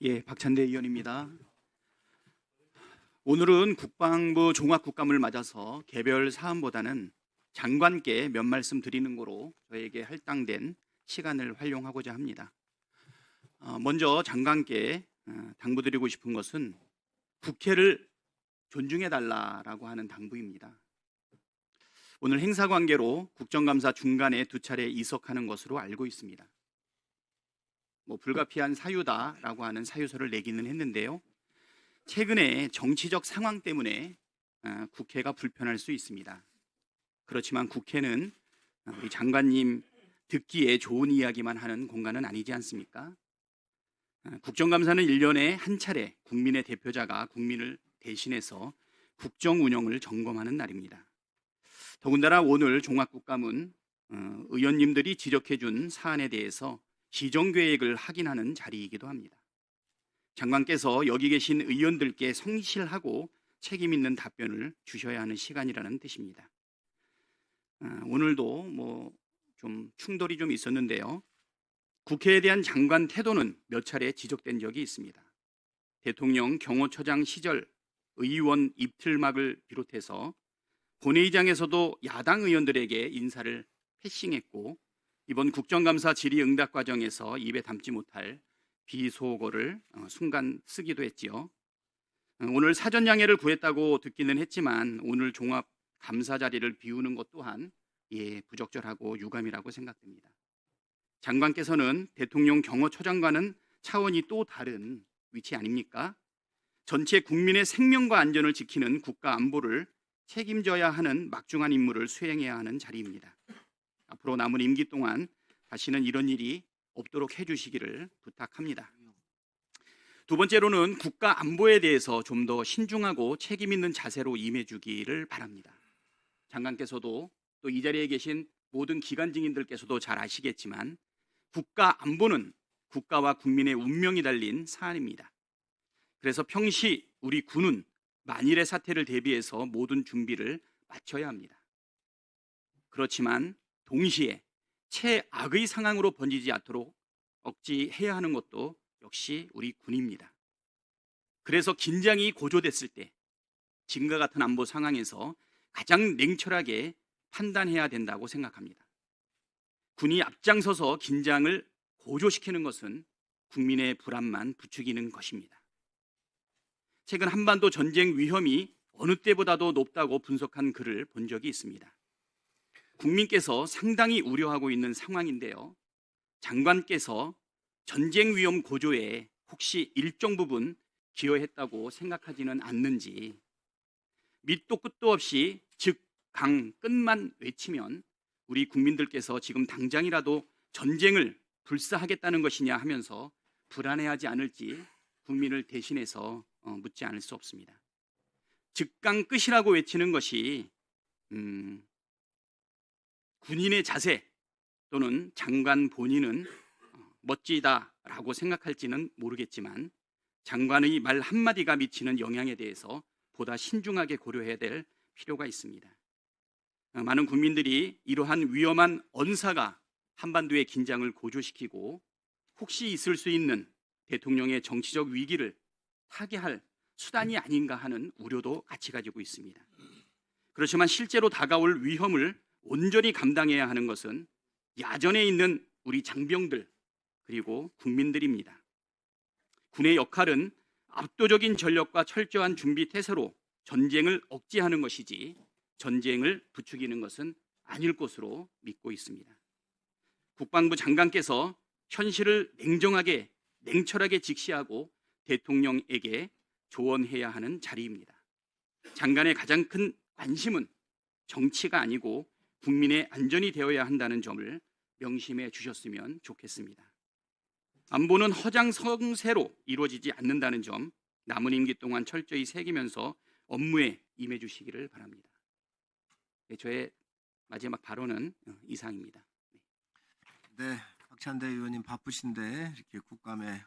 예, 박찬대 의원입니다. 오늘은 국방부 종합국감을 맞아서 개별 사안보다는 장관께 몇 말씀 드리는 거로 저에게 할당된 시간을 활용하고자 합니다. 어, 먼저 장관께 어, 당부드리고 싶은 것은 국회를 존중해 달라라고 하는 당부입니다. 오늘 행사 관계로 국정감사 중간에 두 차례 이석하는 것으로 알고 있습니다. 뭐 불가피한 사유다라고 하는 사유서를 내기는 했는데요. 최근에 정치적 상황 때문에 어, 국회가 불편할 수 있습니다. 그렇지만 국회는 어, 우리 장관님 듣기에 좋은 이야기만 하는 공간은 아니지 않습니까? 어, 국정감사는 1년에 한 차례 국민의 대표자가 국민을 대신해서 국정 운영을 점검하는 날입니다. 더군다나 오늘 종합국감은 어, 의원님들이 지적해 준 사안에 대해서 시정 계획을 확인하는 자리이기도 합니다. 장관께서 여기 계신 의원들께 성실하고 책임 있는 답변을 주셔야 하는 시간이라는 뜻입니다. 아, 오늘도 뭐 좀 충돌이 좀 있었는데요. 국회에 대한 장관 태도는 몇 차례 지적된 적이 있습니다. 대통령 경호처장 시절 의원 입틀막을 비롯해서 본회의장에서도 야당 의원들에게 인사를 패싱했고 이번 국정감사 질의응답 과정에서 입에 담지 못할 비속어를 어, 순간 쓰기도 했지요. 어, 오늘 사전 양해를 구했다고 듣기는 했지만 오늘 종합 감사 자리를 비우는 것 또한 예 부적절하고 유감이라고 생각됩니다. 장관께서는 대통령 경호처장과는 차원이 또 다른 위치 아닙니까? 전체 국민의 생명과 안전을 지키는 국가 안보를 책임져야 하는 막중한 임무를 수행해야 하는 자리입니다. 앞으로 남은 임기 동안 다시는 이런 일이 없도록 해주시기를 부탁합니다. 두 번째로는 국가 안보에 대해서 좀 더 신중하고 책임 있는 자세로 임해주기를 바랍니다. 장관께서도 또 이 자리에 계신 모든 기관 증인들께서도 잘 아시겠지만 국가 안보는 국가와 국민의 운명이 달린 사안입니다. 그래서 평시 우리 군은 만일의 사태를 대비해서 모든 준비를 마쳐야 합니다. 그렇지만 동시에 최악의 상황으로 번지지 않도록 억지해야 하는 것도 역시 우리 군입니다. 그래서 긴장이 고조됐을 때 지금과 같은 안보 상황에서 가장 냉철하게 판단해야 된다고 생각합니다. 군이 앞장서서 긴장을 고조시키는 것은 국민의 불안만 부추기는 것입니다. 최근 한반도 전쟁 위험이 어느 때보다도 높다고 분석한 글을 본 적이 있습니다. 국민께서 상당히 우려하고 있는 상황인데요. 장관께서 전쟁 위험 고조에 혹시 일정 부분 기여했다고 생각하지는 않는지 밑도 끝도 없이 즉 강 끝만 외치면 우리 국민들께서 지금 당장이라도 전쟁을 불사하겠다는 것이냐 하면서 불안해하지 않을지 국민을 대신해서 어, 묻지 않을 수 없습니다. 즉강 끝이라고 외치는 것이 음, 군인의 자세 또는 장관 본인은 어, 멋지다라고 생각할지는 모르겠지만 장관의 말 한마디가 미치는 영향에 대해서 보다 신중하게 고려해야 될 필요가 있습니다. 어, 많은 국민들이 이러한 위험한 언사가 한반도의 긴장을 고조시키고 혹시 있을 수 있는 대통령의 정치적 위기를 타개할 수단이 아닌가 하는 우려도 같이 가지고 있습니다. 그렇지만 실제로 다가올 위험을 온전히 감당해야 하는 것은 야전에 있는 우리 장병들 그리고 국민들입니다. 군의 역할은 압도적인 전력과 철저한 준비 태세로 전쟁을 억제하는 것이지 전쟁을 부추기는 것은 아닐 것으로 믿고 있습니다. 국방부 장관께서 현실을 냉정하게 냉철하게 직시하고 대통령에게 조언해야 하는 자리입니다. 장관의 가장 큰 관심은 정치가 아니고 국민의 안전이 되어야 한다는 점을 명심해 주셨으면 좋겠습니다. 안보는 허장성세로 이루어지지 않는다는 점 남은 임기 동안 철저히 새기면서 업무에 임해 주시기를 바랍니다. 네, 저의 마지막 발언은 어, 이상입니다. 네, 박찬대 의원님 바쁘신데 이렇게 국감에